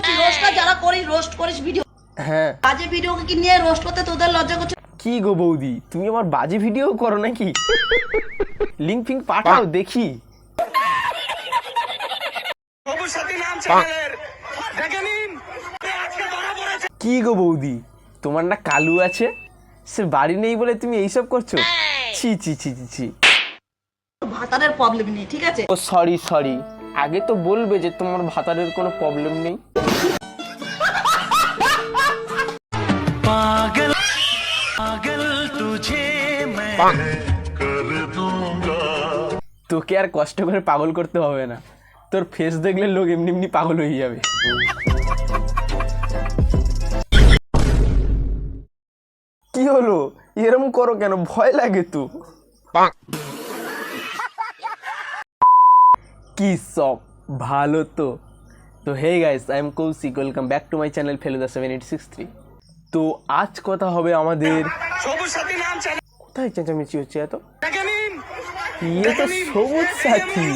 বলছি রোস্টটা যারা করিস রোস্ট করিস ভিডিও হ্যাঁ। বাজে ভিডিও কি নিয়ে রোস্ট করতে তোদের লজ্জা করছে? কি গো বৌদি তুমি আমার বাজে ভিডিও করো নাকি? লিঙ্ক ফিঙ্ক পাঠাও দেখি। কি গো বৌদি তোমার না কালু আছে? সে বাড়ি নেই বলে তুমি এইসব করছ? ছি ছি ছি ছি ছি। ভাতারের প্রবলেম নেই ঠিক আছে? ও সরি সরি আগে তো বলবে যে তোমার ভাতারের কোনো প্রবলেম নেই। পাগল পাগল তুঝে তোকে আর কষ্ট করে পাগল করতে হবে না। তোর ফেস দেখলে লোক এমনি এমনি পাগল হয়ে যাবে। কি হলো? এরম করো কেন? ভয় লাগে তো। কি সব ভালো তো। তো hey guys I am Kaushik welcome back to my channel Feluda seven eight six three তো আজ কথা হবে আমাদের কোথায় চেঁচামেচি হচ্ছে এত? ইয়ে তো সবুজ সাথী?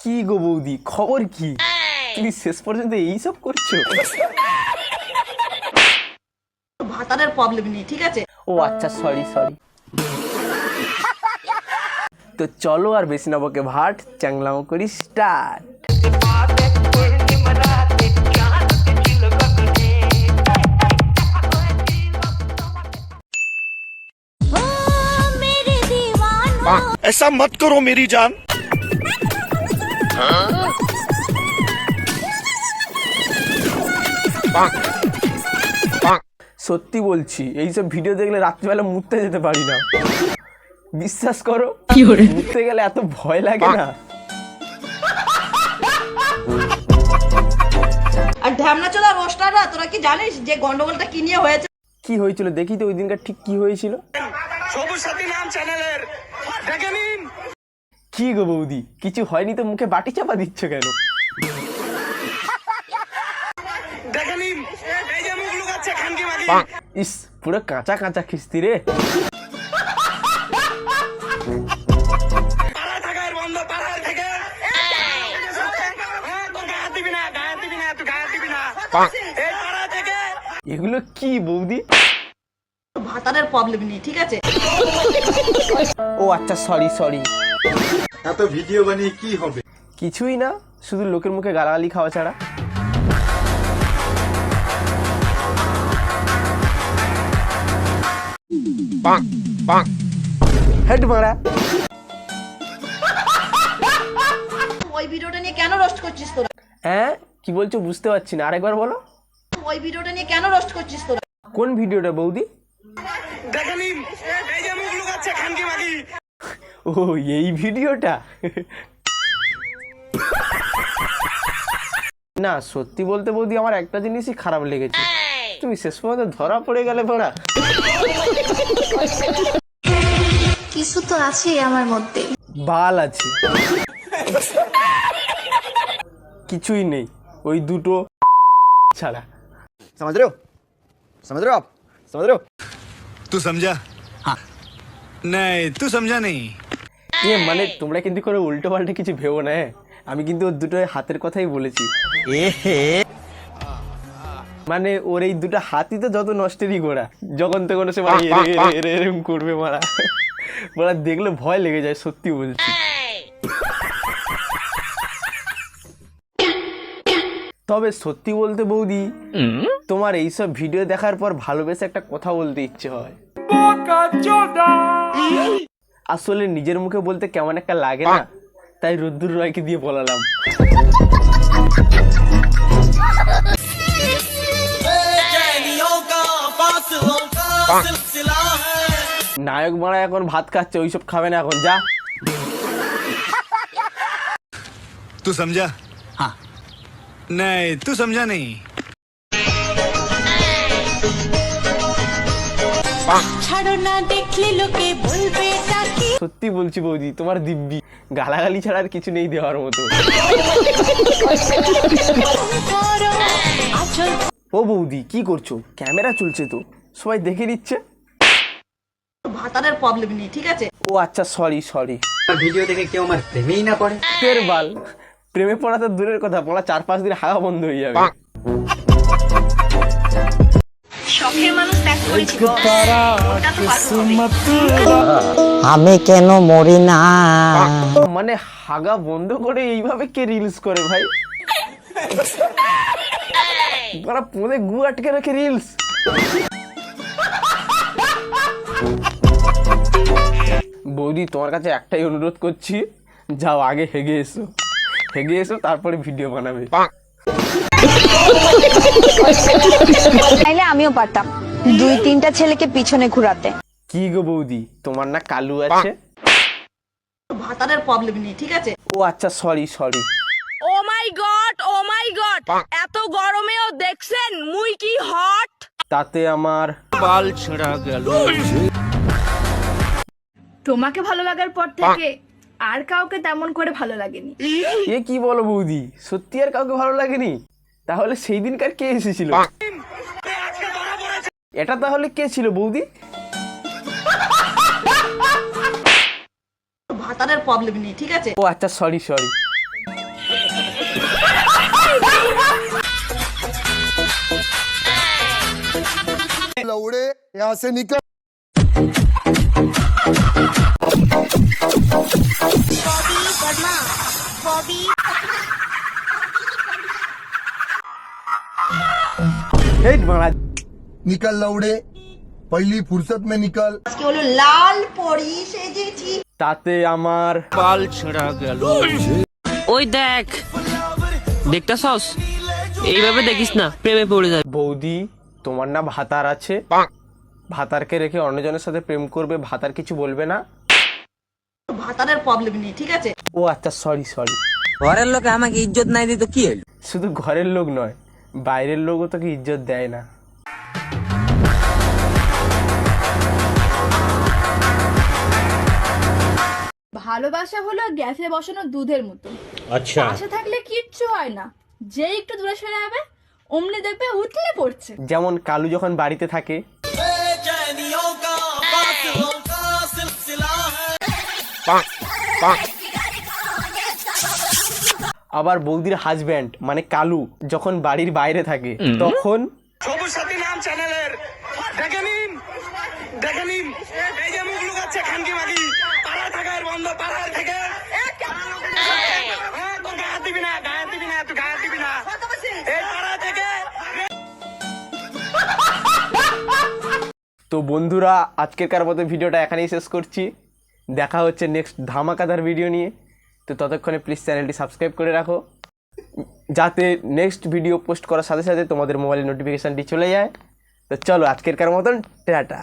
কি গো বৌদি খবর কি? তুমি শেষ পর্যন্ত এইসব করছ? ভাতারের প্রবলেম নেই ঠিক আছে? ও আচ্ছা সরি সরি তো চলো আর বেশি নবকে ভাট চ্যাংলাও করি স্টার্ট ओ मेरे दीवाना ऐसा मत करो मेरी जान সত্যি বলছি এইসব ভিডিও দেখলে রাত্রিবেলা মুততে যেতে পারি না বিশ্বাস করো মুততে গেলে এত ভয় লাগে না। আর ঢ্যামনা চোদা রোস্টাররা তোরা কি জানিস যে গন্ডগোলটা কি নিয়ে হয়েছে? কি হয়েছিল? দেখি তো ওই দিনকার ঠিক কি হয়েছিল। কি গো বৌদি কিছু হয়নি তো মুখে বাটি চাপা দিচ্ছ কেন? ইস পুরো কাঁচা কাঁচা খিস্তি রে। এগুলো কি বৌদি? ভাতারের প্রবলেম নেই ঠিক আছে? ও আচ্ছা সরি সরি এত ভিডিও বানিয়ে কি হবে? কিছুই না শুধু লোকের মুখে গালাগালি খাওয়া ছাড়া। হেড মারা। ওই ভিডিওটা নিয়ে কেন রোস্ট করছিস তোরা? হ্যাঁ কি বলছো বুঝতে পারছি না। আরেকবার বলো। ওই ভিডিওটা নিয়ে কেন রোস্ট করছিস তোরা? কোন ভিডিওটা বৌদি? ও এই ভিডিওটা? না সত্যি বলতে বৌদি আমার একটা জিনিসই খারাপ লেগেছে। তুমি শেষ পর্যন্ত ধরা পড়ে গেলে পড়া। কিছু তো আছেই আমার মধ্যে। বাল আছে। কিছুই নেই। ওই দুটো ছাড়া समझ रहे हो समझ रहे हो आप समझ रहे हो तू समझा हाँ नहीं तू समझा नहीं এ মানে তোমরা কিন্তু করে উল্টো পাল্টে কিছু ভেবো না হ্যাঁ? আমি কিন্তু ওর দুটো হাতের কথাই বলেছি মানে ওর এই দুটো হাতই তো যত নষ্টেরই গোড়া যখন তখন সে মানে এরে এরে এরে এরম করবে মারা মারা দেখলে ভয় লেগে যায় সত্যি বলছি তবে সত্যি বলতে বৌদি তোমার এইসব ভিডিও দেখার পর ভালোবেসে একটা কথা বলতে ইচ্ছে হয়। আসলে নিজের মুখে বলতে কেমন একটা লাগে না তাই রুদ্র রয়কে দিয়ে বলালাম। নায়ক মারা এখন ভাত খাচ্ছে ওইসব খাবে না এখন যা। তুই সমঝা? হ্যাঁ। नहीं तू समझा नहीं ছাড়ো না দেখলে লোকে বলবে তাকে সত্যি বলছি বৌদি তোমার দিব্যি গালাগালি ছাড়া আর কিছু নেই দেওয়ার মতো করো আচল ও বৌদি কি করছো ক্যামেরা চলছে তো সবাই দেখে নিচ্ছে ভাতারের প্রবলেম নেই ঠিক আছে ও আচ্ছা সরি সরি ভিডিও দেখে কেউ আমার প্রেমেই না পড়ে ফের বাল প্রেমে পড়া তো দূরের কথা পড়া চার পাঁচ দিন হাওয়া বন্ধ হয়ে যাবে। আমি কেন মরি না? মানে হাগা বন্ধ করে এইভাবে কে রিলস করে ভাই? ওরা পোঁদে গু আটকে রাখে রিলস বৌদি তোমার কাছে একটাই অনুরোধ করছি যাও আগে হেগে এসো। হেগে এসো তারপরে ভিডিও বানাবে। চাইলে আমিও পারতাম। দুই তিনটা ছেলেকে পিছনে ঘুরাতে। কি গো বৌদি তোমার না কালু আছে? ভাতারের প্রবলেম নেই ঠিক আছে? ও আচ্ছা sorry sorry oh my god oh my god এত গরমেও দেখছেন মুই কি হট? তাতে আমার তোমাকে ভালো লাগার পর থেকে আর কাউকে তেমন করে ভালো লাগেনি এ কি বলো বৌদি সত্যি আর কাউকে ভালো লাগেনি তাহলে সেই দিনকার কে এসেছিল এটা তাহলে কে ছিল বৌদি ভাতারের প্রবলেম নেই ঠিক আছে ও আচ্ছা সরি সরি लौड़े यहाँ से निकल মারা নিকাল লাউড়ে পহলি ফুরসত মে নিকাল আজকে হলো লাল পরি সেজেছি তাতে আমার পাল ছেঁড়া গেল। ওই দেখ দেখতাছস এইভাবে দেখিস না প্রেমে পড়ে যায়। বৌদি তোমার না ভাতার আছে? ভাতারকে রেখে অন্যজনের সাথে প্রেম করবে ভাতার কিছু বলবে না? ভাতারের প্রবলেম নেই ঠিক আছে? ও আচ্ছা সরি সরি ঘরের লোকে আমাকে ইজ্জত নাই দিত কি হলো শুধু ঘরের লোক নয় বাইরের লোকও তোকে ইজ্জত দেয় না ভালোবাসা হলো গ্যাসে বসানো দুধের মতো আচ্ছা পাশে থাকলে কিচ্ছু হয় না যে একটু দূরে সরে যাবে অমনি দেখবে উঠলে পড়ছে যেমন কালু যখন বাড়িতে থাকে আবার বৌদির হাজব্যান্ড মানে কালু যখন বাড়ির বাইরে থাকে তখন সবুজ সাথী নাম চ্যানেলের দেখে নিন দেখে নিন এই যে মুখ লুকাচ্ছে খানকি মাগি পাড়ায় থাকার বন্ধ পাড়ায় থেকে। হ্যাঁ, তো বন্ধুরা আজকেরকার মতো ভিডিওটা এখানেই শেষ করছি। দেখা হচ্ছে নেক্সট ধামাকাদার ভিডিও নিয়ে। তো ততক্ষণে প্লিজ চ্যানেলটি সাবস্ক্রাইব করে রাখো। যাতে নেক্সট ভিডিও পোস্ট করার সাথে সাথে তোমাদের মোবাইলে নোটিফিকেশানটি চলে যায়। তো চলো আজকেরকার মতন, টাটা।